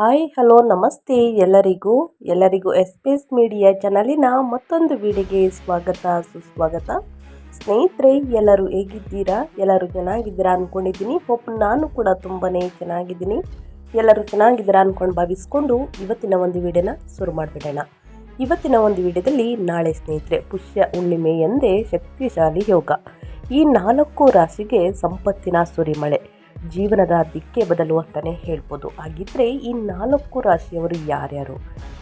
Hi, hello, ನಮಸ್ತೆ ಎಲ್ಲರಿಗೂ. ಎಲ್ಲರಿಗೂ ಎಸ್ ಪಿ ಎಸ್ ಮೀಡಿಯಾ ಚಾನಲಿನ ಮತ್ತೊಂದು ವಿಡಿಯೋಗೆ ಸ್ವಾಗತ, ಸುಸ್ವಾಗತ. ಸ್ನೇಹಿತರೆ, ಎಲ್ಲರೂ ಹೇಗಿದ್ದೀರಾ? ಎಲ್ಲರೂ ಚೆನ್ನಾಗಿದ್ದೀರಾ ಅಂದ್ಕೊಂಡಿದ್ದೀನಿ ಹೋಪ್ ನಾನು ಕೂಡ ತುಂಬಾ ಚೆನ್ನಾಗಿದ್ದೀನಿ. ಎಲ್ಲರೂ ಚೆನ್ನಾಗಿದ್ದೀರಾ ಅಂದ್ಕೊಂಡು ಭಾವಿಸ್ಕೊಂಡು ಇವತ್ತಿನ ಒಂದು ವಿಡಿಯೋನ ಶುರು ಮಾಡಿಬಿಡೋಣ. ಇವತ್ತಿನ ಒಂದು ವಿಡಿಯೋದಲ್ಲಿ ನಾಳೆ ಸ್ನೇಹಿತರೆ, ಪುಷ್ಯ ಹುಣ್ಣಿಮೆ ಎಂದೇ ಶಕ್ತಿಶಾಲಿ ಯೋಗ. ಈ ನಾಲ್ಕು ರಾಶಿಗೆ ಸಂಪತ್ತಿನ ಸುರಿಮಳೆ. ಜೀವನದ ದಿಕ್ಕೆ ಬದಲು ಅಂತಲೇ ಹೇಳ್ಬೋದು. ಹಾಗಿದ್ರೆ ಈ ನಾಲ್ಕು ರಾಶಿಯವರು ಯಾರ್ಯಾರು?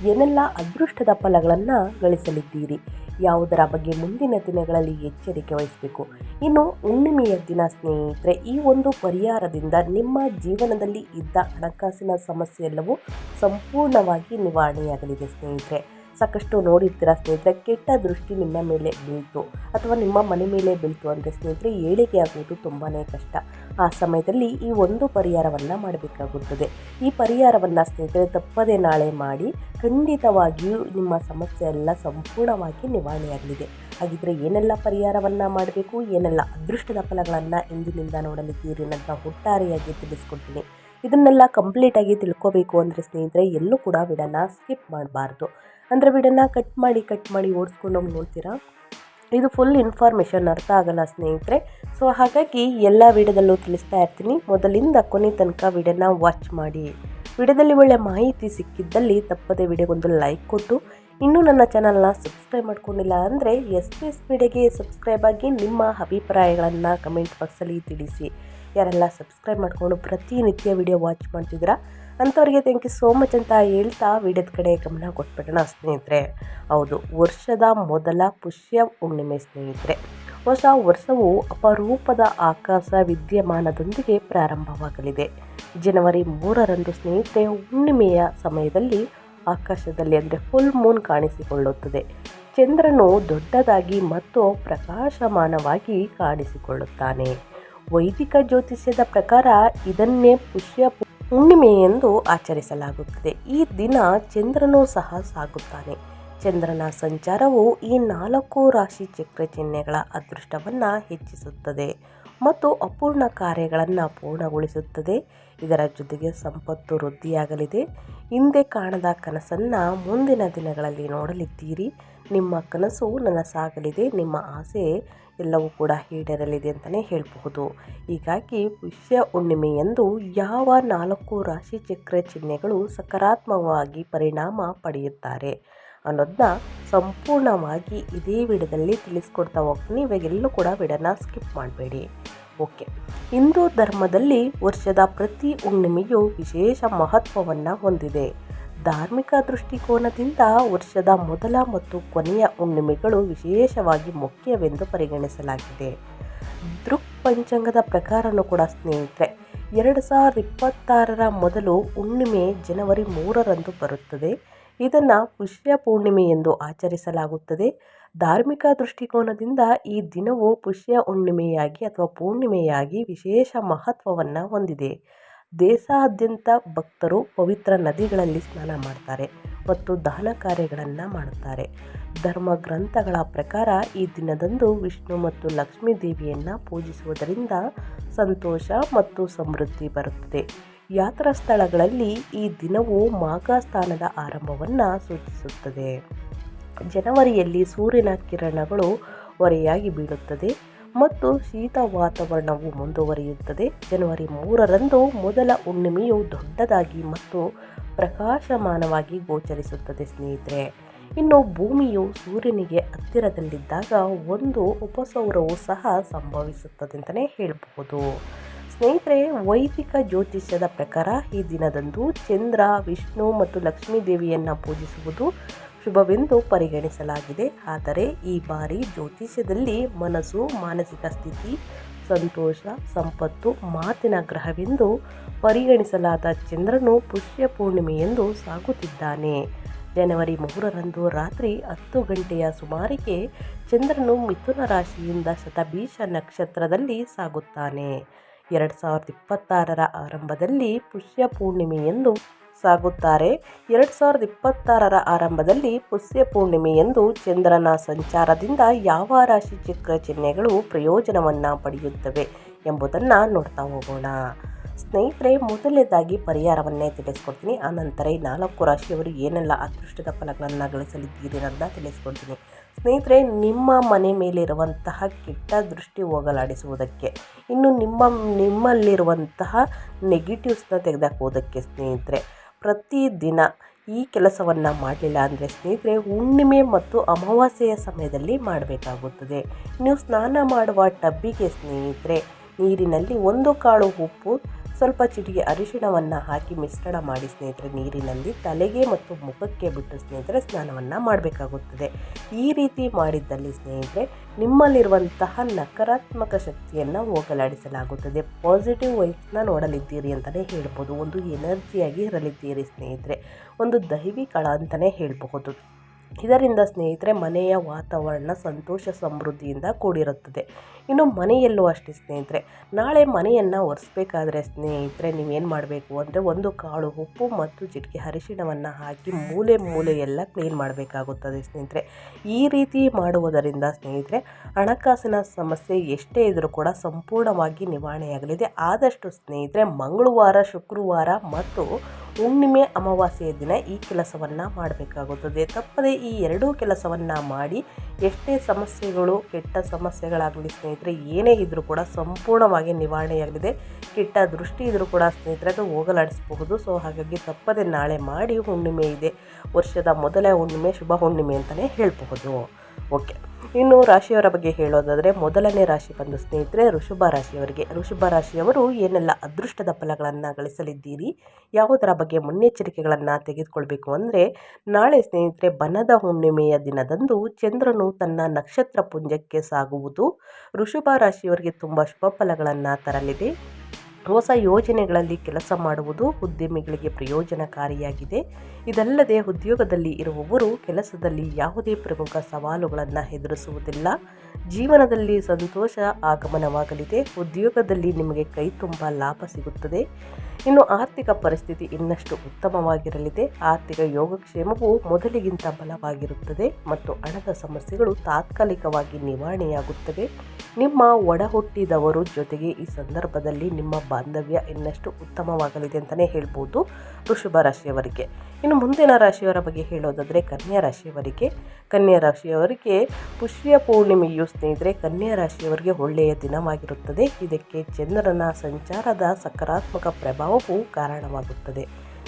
ಏನೆಲ್ಲ ಅದೃಷ್ಟದ ಫಲಗಳನ್ನು ಗಳಿಸಲಿದ್ದೀರಿ? ಯಾವುದರ ಬಗ್ಗೆ ಮುಂದಿನ ದಿನಗಳಲ್ಲಿ ಎಚ್ಚರಿಕೆ ವಹಿಸಬೇಕು? ಇನ್ನು ಹುಣ್ಣಿಮೆಯ ದಿನ ಸ್ನೇಹಿತರೆ, ಈ ಒಂದು ಪರಿಹಾರದಿಂದ ನಿಮ್ಮ ಜೀವನದಲ್ಲಿ ಇದ್ದ ಹಣಕಾಸಿನ ಸಮಸ್ಯೆ ಎಲ್ಲವೂ ಸಂಪೂರ್ಣವಾಗಿ ನಿವಾರಣೆಯಾಗಲಿದೆ ಸ್ನೇಹಿತರೆ. ಸಾಕಷ್ಟು ನೋಡಿರ್ತೀರ ಸ್ನೇಹಿತರೆ, ಕೆಟ್ಟ ದೃಷ್ಟಿ ನಿಮ್ಮ ಮೇಲೆ ಬೀಳ್ತು ಅಥವಾ ನಿಮ್ಮ ಮನೆ ಮೇಲೆ ಬೀಳ್ತು ಅಂದರೆ ಸ್ನೇಹಿತರೆ, ಏಳಿಗೆ ಆಗುವುದು ತುಂಬಾ ಕಷ್ಟ. ಆ ಸಮಯದಲ್ಲಿ ಈ ಒಂದು ಪರಿಹಾರವನ್ನು ಮಾಡಬೇಕಾಗುತ್ತದೆ. ಈ ಪರಿಹಾರವನ್ನು ಸ್ನೇಹಿತರೆ, ತಪ್ಪದೆ ನಾಳೆ ಮಾಡಿ ಖಂಡಿತವಾಗಿಯೂ ನಿಮ್ಮ ಸಮಸ್ಯೆ ಎಲ್ಲ ಸಂಪೂರ್ಣವಾಗಿ ನಿವಾರಣೆಯಾಗಲಿದೆ ಹಾಗಿದ್ರೆ ಏನೆಲ್ಲ ಪರಿಹಾರವನ್ನು ಮಾಡಬೇಕು, ಏನೆಲ್ಲ ಅದೃಷ್ಟದ ಫಲಗಳನ್ನು ಇಂದಿನಿಂದ ನೋಡಲಿದ್ದೀರಿ ಅಂತ ಒಟ್ಟಾರೆಯಾಗಿ ತಿಳಿಸ್ಕೊಡ್ತೀನಿ. ಇದನ್ನೆಲ್ಲ ಕಂಪ್ಲೀಟಾಗಿ ತಿಳ್ಕೋಬೇಕು ಅಂದರೆ ಸ್ನೇಹಿತರೆ, ಎಲ್ಲೂ ಕೂಡ ವಿಡನ್ನ ಸ್ಕಿಪ್ ಮಾಡಬಾರ್ದು. ಅಂದರೆ ವಿಡನ್ನ ಕಟ್ ಮಾಡಿ ಕಟ್ ಮಾಡಿ ಓಡಿಸ್ಕೊಂಡು ಹೋಗಿ ನೋಡ್ತೀರಾ? ಇದು ಫುಲ್ ಇನ್ಫಾರ್ಮೇಷನ್ ಅರ್ಥ ಆಗಲ್ಲ ಸ್ನೇಹಿತರೆ. ಸೊ ಹಾಗಾಗಿ ಎಲ್ಲ ವಿಡಿಯೋದಲ್ಲೂ ತಿಳಿಸ್ತಾ ಇರ್ತೀನಿ. ಮೊದಲಿಂದ ಕೊನೆ ತನಕ ವಿಡಿಯೋನ ವಾಚ್ ಮಾಡಿ. ವಿಡಿಯೋದಲ್ಲಿ ಒಳ್ಳೆ ಮಾಹಿತಿ ಸಿಕ್ಕಿದ್ದಲ್ಲಿ ತಪ್ಪದೆ ವಿಡಿಯೋಗೊಂದು ಲೈಕ್ ಕೊಟ್ಟು, ಇನ್ನೂ ನನ್ನ ಚಾನಲ್ನ ಸಬ್ಸ್ಕ್ರೈಬ್ ಮಾಡ್ಕೊಂಡಿಲ್ಲ ಅಂದರೆ ಎಸ್ ಪಿ ಎಸ್ ವಿಡಿಯೋಗೆ ಸಬ್ಸ್ಕ್ರೈಬ್ ಆಗಿ ನಿಮ್ಮ ಅಭಿಪ್ರಾಯಗಳನ್ನು ಕಮೆಂಟ್ ಬಾಕ್ಸಲ್ಲಿ ತಿಳಿಸಿ. ಯಾರೆಲ್ಲ ಸಬ್ಸ್ಕ್ರೈಬ್ ಮಾಡಿಕೊಂಡು ಪ್ರತಿನಿತ್ಯ ವಿಡಿಯೋ ವಾಚ್ ಮಾಡ್ತಿದ್ದೀರಾ? ಅಂಥವ್ರಿಗೆ ಥ್ಯಾಂಕ್ ಯು ಸೋ ಮಚ್ ಅಂತ ಹೇಳ್ತಾ ವಿಡಿಯೋದ ಕಡೆ ಗಮನ ಕೊಟ್ಬಿಡೋಣ ಸ್ನೇಹಿತರೆ. ಹೌದು, ವರ್ಷದ ಮೊದಲ ಪುಷ್ಯ ಹುಣ್ಣಿಮೆ ಸ್ನೇಹಿತರೆ. ಹೊಸ ವರ್ಷವು ಅಪರೂಪದ ಆಕಾಶ ವಿದ್ಯಮಾನದೊಂದಿಗೆ ಪ್ರಾರಂಭವಾಗಲಿದೆ. ಜನವರಿ ಮೂರರಂದು ಸ್ನೇಹಿತರೆ, ಹುಣ್ಣಿಮೆಯ ಸಮಯದಲ್ಲಿ ಆಕಾಶದಲ್ಲಿ ಅಂದರೆ ಫುಲ್ ಮೂನ್ ಕಾಣಿಸಿಕೊಳ್ಳುತ್ತದೆ. ಚಂದ್ರನು ದೊಡ್ಡದಾಗಿ ಮತ್ತು ಪ್ರಕಾಶಮಾನವಾಗಿ ಕಾಣಿಸಿಕೊಳ್ಳುತ್ತಾನೆ. ವೈದಿಕ ಜ್ಯೋತಿಷ್ಯದ ಪ್ರಕಾರ ಇದನ್ನೇ ಪುಷ್ಯ ಹುಣ್ಣಿಮೆ ಎಂದು ಆಚರಿಸಲಾಗುತ್ತದೆ. ಈ ದಿನ ಚಂದ್ರನು ಸಹ ಸಾಗುತ್ತಾನೆ. ಚಂದ್ರನ ಸಂಚಾರವು ಈ ನಾಲ್ಕು ರಾಶಿ ಚಕ್ರ ಚಿಹ್ನೆಗಳ ಅದೃಷ್ಟವನ್ನು ಹೆಚ್ಚಿಸುತ್ತದೆ ಮತ್ತು ಅಪೂರ್ಣ ಕಾರ್ಯಗಳನ್ನು ಪೂರ್ಣಗೊಳಿಸುತ್ತದೆ. ಇದರ ಜೊತೆಗೆ ಸಂಪತ್ತು ವೃದ್ಧಿಯಾಗಲಿದೆ. ಹಿಂದೆ ಕಾಣದ ಕನಸನ್ನು ಮುಂದಿನ ದಿನಗಳಲ್ಲಿ ನೋಡಲಿದ್ದೀರಿ. ನಿಮ್ಮ ಕನಸು ನನಸಾಗಲಿದೆ ನಿಮ್ಮ ಆಸೆ ಎಲ್ಲವೂ ಕೂಡ ಈಡೇರಲಿದೆ ಅಂತಲೇ ಹೇಳಬಹುದು. ಹೀಗಾಗಿ ಪುಷ್ಯ ಹುಣ್ಣಿಮೆಯಂದು ಯಾವ ನಾಲ್ಕು ರಾಶಿ ಚಕ್ರ ಚಿಹ್ನೆಗಳು ಸಕಾರಾತ್ಮಕವಾಗಿ ಪರಿಣಾಮ ಪಡೆಯುತ್ತಾರೆ ಅನ್ನೋದನ್ನ ಸಂಪೂರ್ಣವಾಗಿ ಇದೇ ವಿಡದಲ್ಲಿ ತಿಳಿಸ್ಕೊಡ್ತಾ ಹೋಗ್ತೀನಿ. ಇವಾಗೆಲ್ಲೂ ಕೂಡ ವಿಡನ ಸ್ಕಿಪ್ ಮಾಡಬೇಡಿ. ಓಕೆ. ಹಿಂದೂ ಧರ್ಮದಲ್ಲಿ ವರ್ಷದ ಪ್ರತಿ ಹುಣ್ಣಿಮೆಯು ವಿಶೇಷ ಮಹತ್ವವನ್ನು ಹೊಂದಿದೆ. ಧಾರ್ಮಿಕ ದೃಷ್ಟಿಕೋನದಿಂದ ವರ್ಷದ ಮೊದಲ ಮತ್ತು ಕೊನೆಯ ಹುಣ್ಣಿಮೆಗಳು ವಿಶೇಷವಾಗಿ ಮುಖ್ಯವೆಂದು ಪರಿಗಣಿಸಲಾಗಿದೆ. ದೃಕ್ ಪಂಚಾಂಗದ ಪ್ರಕಾರನು ಕೂಡ ಸ್ನೇಹಿತರೆ, ಎರಡು ಸಾವಿರದ ಇಪ್ಪತ್ತಾರರ ಮೊದಲು ಹುಣ್ಣಿಮೆ ಜನವರಿ ಮೂರರಂದು ಬರುತ್ತದೆ. ಇದನ್ನು ಪುಷ್ಯ ಪೂರ್ಣಿಮೆ ಎಂದು ಆಚರಿಸಲಾಗುತ್ತದೆ. ಧಾರ್ಮಿಕ ದೃಷ್ಟಿಕೋನದಿಂದ ಈ ದಿನವು ಪುಷ್ಯ ಹುಣ್ಣಿಮೆಯಾಗಿ ಅಥವಾ ಪೂರ್ಣಿಮೆಯಾಗಿ ವಿಶೇಷ ಮಹತ್ವವನ್ನು ಹೊಂದಿದೆ. ದೇಶಾದ್ಯಂತ ಭಕ್ತರು ಪವಿತ್ರ ನದಿಗಳಲ್ಲಿ ಸ್ನಾನ ಮಾಡ್ತಾರೆ ಮತ್ತು ದಾನ ಕಾರ್ಯಗಳನ್ನು ಮಾಡುತ್ತಾರೆ. ಧರ್ಮ ಗ್ರಂಥಗಳ ಪ್ರಕಾರ ಈ ದಿನದಂದು ವಿಷ್ಣು ಮತ್ತು ಲಕ್ಷ್ಮೀ ದೇವಿಯನ್ನು ಪೂಜಿಸುವುದರಿಂದ ಸಂತೋಷ ಮತ್ತು ಸಮೃದ್ಧಿ ಬರುತ್ತದೆ. ಯಾತ್ರಾ ಸ್ಥಳಗಳಲ್ಲಿ ಈ ದಿನವು ಮಾಘಸ್ಥಾನದ ಆರಂಭವನ್ನು ಸೂಚಿಸುತ್ತದೆ. ಜನವರಿಯಲ್ಲಿ ಸೂರ್ಯನ ಕಿರಣಗಳು ಹೊರೆಯಾಗಿ ಬೀಳುತ್ತದೆ. ಮತ್ತು ಶೀತ ವಾತಾವರಣವು ಮುಂದುವರಿಯುತ್ತದೆ. ಜನವರಿ ಮೂರರಂದು ಮೊದಲ ಹುಣ್ಣಿಮೆಯು ದೊಡ್ಡದಾಗಿ ಮತ್ತು ಪ್ರಕಾಶಮಾನವಾಗಿ ಗೋಚರಿಸುತ್ತದೆ ಸ್ನೇಹಿತರೆ. ಇನ್ನು ಭೂಮಿಯು ಸೂರ್ಯನಿಗೆ ಹತ್ತಿರದಲ್ಲಿದ್ದಾಗ ಒಂದು ಉಪಸೌರವು ಸಹ ಸಂಭವಿಸುತ್ತದೆ ಅಂತಲೇ ಹೇಳಬಹುದು. ಸ್ನೇಹಿತರೆ, ವೈದಿಕ ಜ್ಯೋತಿಷ್ಯದ ಪ್ರಕಾರ ಈ ದಿನದಂದು ಚಂದ್ರ, ವಿಷ್ಣು ಮತ್ತು ಲಕ್ಷ್ಮೀ ದೇವಿಯನ್ನು ಪೂಜಿಸುವುದು ಶುಭವೆಂದು ಪರಿಗಣಿಸಲಾಗಿದೆ. ಆದರೆ ಈ ಬಾರಿ ಜ್ಯೋತಿಷ್ಯದಲ್ಲಿ ಮನಸ್ಸು, ಮಾನಸಿಕ ಸ್ಥಿತಿ, ಸಂತೋಷ, ಸಂಪತ್ತು, ಮಾತಿನ ಗ್ರಹವೆಂದು ಪರಿಗಣಿಸಲಾದ ಚಂದ್ರನು ಪುಷ್ಯ ಪೂರ್ಣಿಮೆಯೆಂದು ಸಾಗುತ್ತಿದ್ದಾನೆ. ಜನವರಿ ಮೂರರಂದು ರಾತ್ರಿ ಹತ್ತು ಗಂಟೆಯ ಸುಮಾರಿಗೆ ಚಂದ್ರನು ಮಿಥುನ ರಾಶಿಯಿಂದ ಶತಭೀಷ ನಕ್ಷತ್ರದಲ್ಲಿ ಸಾಗುತ್ತಾನೆ. ಎರಡು ಸಾವಿರದ ಇಪ್ಪತ್ತಾರರ ಆರಂಭದಲ್ಲಿ ಪುಷ್ಯ ಪೂರ್ಣಿಮೆಯೆಂದು ಸಾಗುತ್ತಾರೆ. ಎರಡು ಸಾವಿರದ ಇಪ್ಪತ್ತಾರರ ಆರಂಭದಲ್ಲಿ ಪುಷ್ಯ ಪೂರ್ಣಿಮೆಯಂದು ಚಂದ್ರನ ಸಂಚಾರದಿಂದ ಯಾವ ರಾಶಿ ಚಕ್ರ ಚಿಹ್ನೆಗಳು ಪ್ರಯೋಜನವನ್ನು ಪಡೆಯುತ್ತವೆ ಎಂಬುದನ್ನು ನೋಡ್ತಾ ಹೋಗೋಣ. ಸ್ನೇಹಿತರೆ, ಮೊದಲನೇದಾಗಿ ಪರಿಹಾರವನ್ನೇ ತಿಳಿಸ್ಕೊಡ್ತೀನಿ. ಆನಂತರ ಈ ನಾಲ್ಕು ರಾಶಿಯವರು ಏನೆಲ್ಲ ಅದೃಷ್ಟದ ಫಲಗಳನ್ನು ಅಂತ ತಿಳಿಸ್ಕೊಡ್ತೀನಿ. ಸ್ನೇಹಿತರೆ, ನಿಮ್ಮ ಮನೆ ಮೇಲಿರುವಂತಹ ಕೆಟ್ಟ ದೃಷ್ಟಿ ಹೋಗಲಾಡಿಸುವುದಕ್ಕೆ, ಇನ್ನು ನಿಮ್ಮ ನಿಮ್ಮಲ್ಲಿರುವಂತಹ ನೆಗೆಟಿವ್ಸ್ನ ತೆಗೆದಾಕೋದಕ್ಕೆ ಸ್ನೇಹಿತರೆ ಪ್ರತಿದಿನ ಈ ಕೆಲಸವನ್ನು ಮಾಡಲಿಲ್ಲ ಅಂದರೆ ಸ್ನೇಹಿತರೆ, ಹುಣ್ಣಿಮೆ ಮತ್ತು ಅಮಾವಾಸ್ಯೆಯ ಸಮಯದಲ್ಲಿ ಮಾಡಬೇಕಾಗುತ್ತದೆ. ನೀವು ಸ್ನಾನ ಮಾಡುವ ಟಬ್ಬಿಗೆ ಸ್ನೇಹಿತರೆ ನೀರಿನಲ್ಲಿ ಒಂದು ಕಾಳು ಉಪ್ಪು, ಸ್ವಲ್ಪ ಚಿಟಿಕೆ ಅರಿಶಿಣವನ್ನು ಹಾಕಿ ಮಿಶ್ರಣ ಮಾಡಿ ಸ್ನೇಹಿತರೆ. ನೀರಿನಲ್ಲಿ ತಲೆಗೆ ಮತ್ತು ಮುಖಕ್ಕೆ ಬಿಟ್ಟು ಸ್ನೇಹಿತರೆ ಸ್ನಾನವನ್ನು ಮಾಡಬೇಕಾಗುತ್ತದೆ. ಈ ರೀತಿ ಮಾಡಿದ್ದಲ್ಲಿ ಸ್ನೇಹಿತರೆ ನಿಮ್ಮಲ್ಲಿರುವಂತಹ ನಕಾರಾತ್ಮಕ ಶಕ್ತಿಯನ್ನು ಹೋಗಲಾಡಿಸಲಾಗುತ್ತದೆ. ಪಾಸಿಟಿವ್ ವೈಫ್ನ ನೋಡಲಿದ್ದೀರಿ ಅಂತಲೇ ಹೇಳ್ಬೋದು. ಒಂದು ಎನರ್ಜಿಯಾಗಿ ಇರಲಿದ್ದೀರಿ ಸ್ನೇಹಿತರೆ. ಒಂದು ದೈವಿ ಕಳ ಅಂತಲೇ ಹೇಳಬಹುದು. ಇದರಿಂದ ಸ್ನೇಹಿತರೆ, ಮನೆಯ ವಾತಾವರಣ ಸಂತೋಷ ಸಮೃದ್ಧಿಯಿಂದ ಕೂಡಿರುತ್ತದೆ. ಇನ್ನು ಮನೆಯಲ್ಲೂ ಅಷ್ಟೇ ಸ್ನೇಹಿತರೆ, ನಾಳೆ ಮನೆಯನ್ನು ಒರೆಸ್ಬೇಕಾದ್ರೆ ಸ್ನೇಹಿತರೆ, ನೀವೇನು ಮಾಡಬೇಕು ಅಂದರೆ ಒಂದು ಕಾಳು ಉಪ್ಪು ಮತ್ತು ಚಿಟಿಕೆ ಅರಿಶಿಣವನ್ನು ಹಾಕಿ ಮೂಲೆ ಮೂಲೆಯೆಲ್ಲ ಕ್ಲೀನ್ ಮಾಡಬೇಕಾಗುತ್ತದೆ ಸ್ನೇಹಿತರೆ. ಈ ರೀತಿ ಮಾಡುವುದರಿಂದ ಸ್ನೇಹಿತರೆ, ಹಣಕಾಸಿನ ಸಮಸ್ಯೆ ಎಷ್ಟೇ ಇದ್ದರೂ ಕೂಡ ಸಂಪೂರ್ಣವಾಗಿ ನಿವಾರಣೆಯಾಗಲಿದೆ. ಆದಷ್ಟು ಸ್ನೇಹಿತರೆ, ಮಂಗಳವಾರ, ಶುಕ್ರವಾರ ಮತ್ತು ಹುಣ್ಣಿಮೆ ಅಮಾವಾಸ್ಯೆಯ ದಿನ ಈ ಕೆಲಸವನ್ನು ಮಾಡಬೇಕಾಗುತ್ತದೆ. ತಪ್ಪದೆ ಈ ಎರಡೂ ಕೆಲಸವನ್ನು ಮಾಡಿ ಎಷ್ಟೇ ಸಮಸ್ಯೆಗಳು, ಕೆಟ್ಟ ಸಮಸ್ಯೆಗಳಾಗಲಿ ಸ್ನೇಹಿತರೆ, ಏನೇ ಇದ್ದರೂ ಕೂಡ ಸಂಪೂರ್ಣವಾಗಿ ನಿವಾರಣೆಯಾಗಲಿದೆ ಕೆಟ್ಟ ದೃಷ್ಟಿ ಇದ್ದರೂ ಕೂಡ ಸ್ನೇಹಿತರೆ, ಅದು ಹೋಗಲಾಡಿಸಬಹುದು. ಸೊ, ಹಾಗಾಗಿ ತಪ್ಪದೆ ನಾಳೆ ಮಾಡಿ ಹುಣ್ಣಿಮೆ ಇದೆ. ವರ್ಷದ ಮೊದಲ ಹುಣ್ಣಿಮೆ, ಶುಭ ಹುಣ್ಣಿಮೆ ಅಂತಲೇ ಹೇಳಬಹುದು. ಓಕೆ. ಇನ್ನು ರಾಶಿಯವರ ಬಗ್ಗೆ ಹೇಳೋದಾದರೆ ಮೊದಲನೇ ರಾಶಿ ಬಂದು ಸ್ನೇಹಿತರೆ ಋಷಭ ರಾಶಿಯವರಿಗೆ. ಋಷಭ ರಾಶಿಯವರು ಏನೆಲ್ಲ ಅದೃಷ್ಟದ ಫಲಗಳನ್ನು ಗಳಿಸಲಿದ್ದೀರಿ? ಯಾವುದರ ಬಗ್ಗೆ ಮುನ್ನೆಚ್ಚರಿಕೆಗಳನ್ನು ತೆಗೆದುಕೊಳ್ಬೇಕು ಅಂದರೆ ನಾಳೆ ಸ್ನೇಹಿತರೆ ಬನದ ಹುಣ್ಣಿಮೆಯ ದಿನದಂದು ಚಂದ್ರನು ತನ್ನ ನಕ್ಷತ್ರ ಪುಂಜಕ್ಕೆ ಸಾಗುವುದು ಋಷಭ ರಾಶಿಯವರಿಗೆ ತುಂಬ ಶುಭ ಫಲಗಳನ್ನು ತರಲಿದೆ. ಹೊಸ ಯೋಜನೆಗಳಲ್ಲಿ ಕೆಲಸ ಮಾಡುವುದು ಉದ್ಯಮಿಗಳಿಗೆ ಪ್ರಯೋಜನಕಾರಿಯಾಗಿದೆ. ಇದಲ್ಲದೆ ಉದ್ಯೋಗದಲ್ಲಿ ಇರುವವರು ಕೆಲಸದಲ್ಲಿ ಯಾವುದೇ ಪ್ರಮುಖ ಸವಾಲುಗಳನ್ನು ಎದುರಿಸುವುದಿಲ್ಲ. ಜೀವನದಲ್ಲಿ ಸಂತೋಷ ಆಗಮನವಾಗಲಿದೆ. ಉದ್ಯೋಗದಲ್ಲಿ ನಿಮಗೆ ಕೈ ತುಂಬ ಲಾಭ ಸಿಗುತ್ತದೆ. ಇನ್ನು ಆರ್ಥಿಕ ಪರಿಸ್ಥಿತಿ ಇನ್ನಷ್ಟು ಉತ್ತಮವಾಗಿರಲಿದೆ. ಆರ್ಥಿಕ ಯೋಗಕ್ಷೇಮವು ಮೊದಲಿಗಿಂತ ಬಲವಾಗಿರುತ್ತದೆ ಮತ್ತು ಹಣದ ಸಮಸ್ಯೆಗಳು ತಾತ್ಕಾಲಿಕವಾಗಿ ನಿವಾರಣೆಯಾಗುತ್ತವೆ. ನಿಮ್ಮ ಒಡಹುಟ್ಟಿದವರು ಜೊತೆಗೆ ಈ ಸಂದರ್ಭದಲ್ಲಿ ನಿಮ್ಮ ಬಾಂಧವ್ಯ ಇನ್ನಷ್ಟು ಉತ್ತಮವಾಗಲಿದೆ ಅಂತಲೇ ಹೇಳ್ಬೋದು ವೃಷಭ ರಾಶಿಯವರಿಗೆ. ಇನ್ನು ಮುಂದಿನ ರಾಶಿಯವರ ಬಗ್ಗೆ ಹೇಳೋದಾದರೆ ಕನ್ಯಾ ರಾಶಿಯವರಿಗೆ. ಕನ್ಯಾ ರಾಶಿಯವರಿಗೆ ಪುಷ್ಯ ಪೂರ್ಣಿಮೆಯು ಸ್ನೇಹಿತರೆ ಕನ್ಯಾ ರಾಶಿಯವರಿಗೆ ಒಳ್ಳೆಯ ದಿನವಾಗಿರುತ್ತದೆ. ಇದಕ್ಕೆ ಚಂದ್ರನ ಸಂಚಾರದ ಸಕಾರಾತ್ಮಕ ಪ್ರಭಾವವು ಕಾರಣವಾಗುತ್ತದೆ.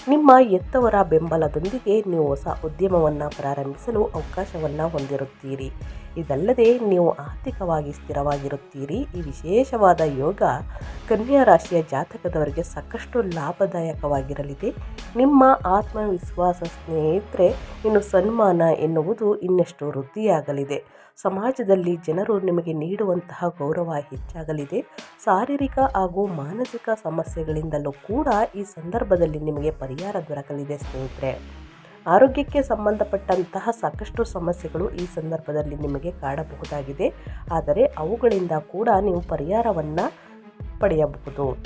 ನಿಮ್ಮ ಎತ್ತವರ ಬೆಂಬಲದೊಂದಿಗೆ ನೀವು ಹೊಸ ಉದ್ಯಮವನ್ನು ಪ್ರಾರಂಭಿಸಲು ಅವಕಾಶವನ್ನು ಹೊಂದಿರುತ್ತೀರಿ. ಇದಲ್ಲದೆ ನೀವು ಆರ್ಥಿಕವಾಗಿ ಸ್ಥಿರವಾಗಿರುತ್ತೀರಿ. ಈ ವಿಶೇಷವಾದ ಯೋಗ ಕನ್ಯಾ ರಾಶಿಯ ಜಾತಕದವರಿಗೆ ಸಾಕಷ್ಟು ಲಾಭದಾಯಕವಾಗಿರಲಿದೆ. ನಿಮ್ಮ ಆತ್ಮವಿಶ್ವಾಸ ಸ್ನೇಹಿತರೆ, ಇನ್ನು ಸನ್ಮಾನ ಎನ್ನುವುದು ಇನ್ನಷ್ಟು ವೃದ್ಧಿಯಾಗಲಿದೆ. ಸಮಾಜದಲ್ಲಿ ಜನರು ನಿಮಗೆ ನೀಡುವಂತಹ ಗೌರವ ಹೆಚ್ಚಾಗಲಿದೆ. ಶಾರೀರಿಕ ಹಾಗೂ ಮಾನಸಿಕ ಸಮಸ್ಯೆಗಳಿಂದಲೂ ಕೂಡ ಈ ಸಂದರ್ಭದಲ್ಲಿ ನಿಮಗೆ ಪರಿಹಾರ ದೊರಕಲಿದೆ ಸ್ನೇಹಿತರೆ. ಆರೋಗ್ಯಕ್ಕೆ ಸಂಬಂಧಪಟ್ಟಂತಹ ಸಾಕಷ್ಟು ಸಮಸ್ಯೆಗಳು ಈ ಸಂದರ್ಭದಲ್ಲಿ ನಿಮಗೆ ಕಾಡಬಹುದಾಗಿದೆ. ಆದರೆ ಅವುಗಳಿಂದ ಕೂಡ ನೀವು ಪರಿಹಾರವನ್ನು ಪಡೆಯಬಹುದು.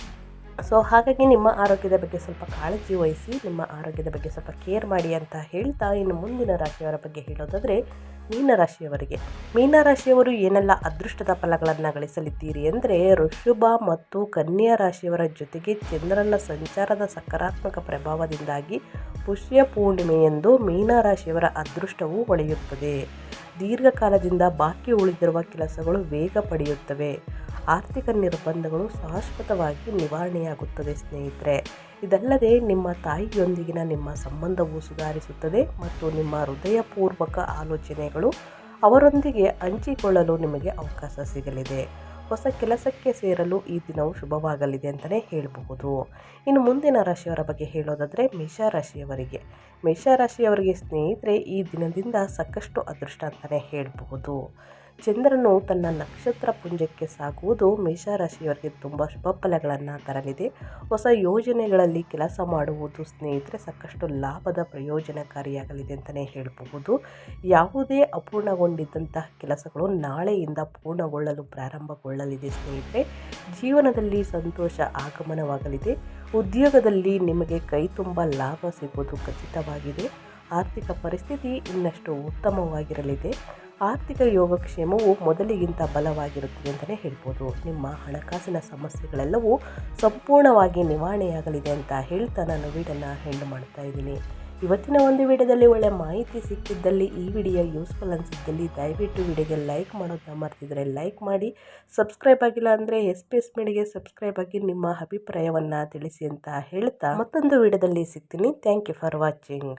ಸೊ ಹಾಗಾಗಿ ನಿಮ್ಮ ಆರೋಗ್ಯದ ಬಗ್ಗೆ ಸ್ವಲ್ಪ ಕಾಳಜಿ ವಹಿಸಿ, ನಿಮ್ಮ ಆರೋಗ್ಯದ ಬಗ್ಗೆ ಸ್ವಲ್ಪ ಕೇರ್ ಮಾಡಿ ಅಂತ ಹೇಳ್ತಾ ಇನ್ನು ಮುಂದಿನ ರಾಶಿಯವರ ಬಗ್ಗೆ ಹೇಳೋದಾದರೆ ಮೀನರಾಶಿಯವರಿಗೆ. ಮೀನರಾಶಿಯವರು ಏನೆಲ್ಲ ಅದೃಷ್ಟದ ಫಲಗಳನ್ನು ಗಳಿಸಲಿದ್ದೀರಿ ಅಂದರೆ ಋಷಭ ಮತ್ತು ಕನ್ಯಾ ರಾಶಿಯವರ ಜೊತೆಗೆ ಚಂದ್ರನ ಸಂಚಾರದ ಸಕಾರಾತ್ಮಕ ಪ್ರಭಾವದಿಂದಾಗಿ ಪುಷ್ಯ ಪೂರ್ಣಿಮೆಯೆಂದು ಮೀನರಾಶಿಯವರ ಅದೃಷ್ಟವು ಹೊಳೆಯುತ್ತದೆ. ದೀರ್ಘಕಾಲದಿಂದ ಬಾಕಿ ಉಳಿದಿರುವ ಕೆಲಸಗಳು ವೇಗ ಪಡೆಯುತ್ತವೆ. ಆರ್ಥಿಕ ನಿರ್ಬಂಧಗಳು ಶಾಶ್ವತವಾಗಿ ನಿವಾರಣೆಯಾಗುತ್ತದೆ ಸ್ನೇಹಿತರೆ. ಇದಲ್ಲದೆ ನಿಮ್ಮ ತಾಯಿಯೊಂದಿಗಿನ ನಿಮ್ಮ ಸಂಬಂಧವು ಸುಧಾರಿಸುತ್ತದೆ ಮತ್ತು ನಿಮ್ಮ ಹೃದಯಪೂರ್ವಕ ಆಲೋಚನೆಗಳು ಅವರೊಂದಿಗೆ ಹಂಚಿಕೊಳ್ಳಲು ನಿಮಗೆ ಅವಕಾಶ ಸಿಗಲಿದೆ. ಹೊಸ ಕೆಲಸಕ್ಕೆ ಸೇರಲು ಈ ದಿನವು ಶುಭವಾಗಲಿದೆ ಅಂತಲೇ ಹೇಳಬಹುದು. ಇನ್ನು ಮುಂದಿನ ರಾಶಿಯವರ ಬಗ್ಗೆ ಹೇಳೋದಾದರೆ ಮೇಷರಾಶಿಯವರಿಗೆ ಮೇಷರಾಶಿಯವರಿಗೆ ಸ್ನೇಹಿತರೆ, ಈ ದಿನದಿಂದ ಸಾಕಷ್ಟು ಅದೃಷ್ಟ ಅಂತಲೇ ಹೇಳಬಹುದು. ಚಂದ್ರನು ತನ್ನ ನಕ್ಷತ್ರ ಪುಂಜಕ್ಕೆ ಸಾಗುವುದು ಮೇಷರಾಶಿಯವರಿಗೆ ತುಂಬ ಶುಭ ಫಲಗಳನ್ನು ತರಲಿದೆ. ಹೊಸ ಯೋಜನೆಗಳಲ್ಲಿ ಕೆಲಸ ಮಾಡುವುದು ಸ್ನೇಹಿತರೆ ಸಾಕಷ್ಟು ಲಾಭದ ಪ್ರಯೋಜನಕಾರಿಯಾಗಲಿದೆ ಅಂತಲೇ ಹೇಳಬಹುದು. ಯಾವುದೇ ಅಪೂರ್ಣಗೊಂಡಿದ್ದಂತಹ ಕೆಲಸಗಳು ನಾಳೆಯಿಂದ ಪೂರ್ಣಗೊಳ್ಳಲು ಪ್ರಾರಂಭಗೊಳ್ಳಲಿದೆ ಸ್ನೇಹಿತರೆ. ಜೀವನದಲ್ಲಿ ಸಂತೋಷ ಆಗಮನವಾಗಲಿದೆ. ಉದ್ಯೋಗದಲ್ಲಿ ನಿಮಗೆ ಕೈ ತುಂಬ ಲಾಭ ಸಿಗುವುದು ಖಚಿತವಾಗಿದೆ. ಆರ್ಥಿಕ ಪರಿಸ್ಥಿತಿ ಇನ್ನಷ್ಟು ಉತ್ತಮವಾಗಿರಲಿದೆ. ಆರ್ಥಿಕ ಯೋಗಕ್ಷೇಮವು ಮೊದಲಿಗಿಂತ ಬಲವಾಗಿರುತ್ತದೆ ಅಂತಲೇ ಹೇಳ್ಬೋದು. ನಿಮ್ಮ ಹಣಕಾಸಿನ ಸಮಸ್ಯೆಗಳೆಲ್ಲವೂ ಸಂಪೂರ್ಣವಾಗಿ ನಿವಾರಣೆಯಾಗಲಿದೆ ಅಂತ ಹೇಳ್ತಾ ನಾನು ವೀಡನ್ನು ಹೆಂಡ್ ಮಾಡ್ತಾ ಇದ್ದೀನಿ. ಇವತ್ತಿನ ಒಂದು ವಿಡಿಯೋದಲ್ಲಿ ಒಳ್ಳೆ ಮಾಹಿತಿ ಸಿಕ್ಕಿದ್ದಲ್ಲಿ ಈ ವಿಡಿಯೋ ಯೂಸ್ಫುಲ್ ಅನಿಸಿದ್ದಲ್ಲಿ ದಯವಿಟ್ಟು ವಿಡಿಯೋಗೆ ಲೈಕ್ ಮಾಡೋದನ್ನ ಮರ್ತಿದ್ರೆ ಲೈಕ್ ಮಾಡಿ. ಸಬ್ಸ್ಕ್ರೈಬ್ ಆಗಿಲ್ಲ ಅಂದರೆ ಎಸ್ ಪಿ ಎಸ್ ಮೀಡಿಗೆ ಸಬ್ಸ್ಕ್ರೈಬ್ ಆಗಿ ನಿಮ್ಮ ಅಭಿಪ್ರಾಯವನ್ನು ತಿಳಿಸಿ ಅಂತ ಹೇಳ್ತಾ ಮತ್ತೊಂದು ವಿಡಿಯೋದಲ್ಲಿ ಸಿಗ್ತೀನಿ. Thank you for watching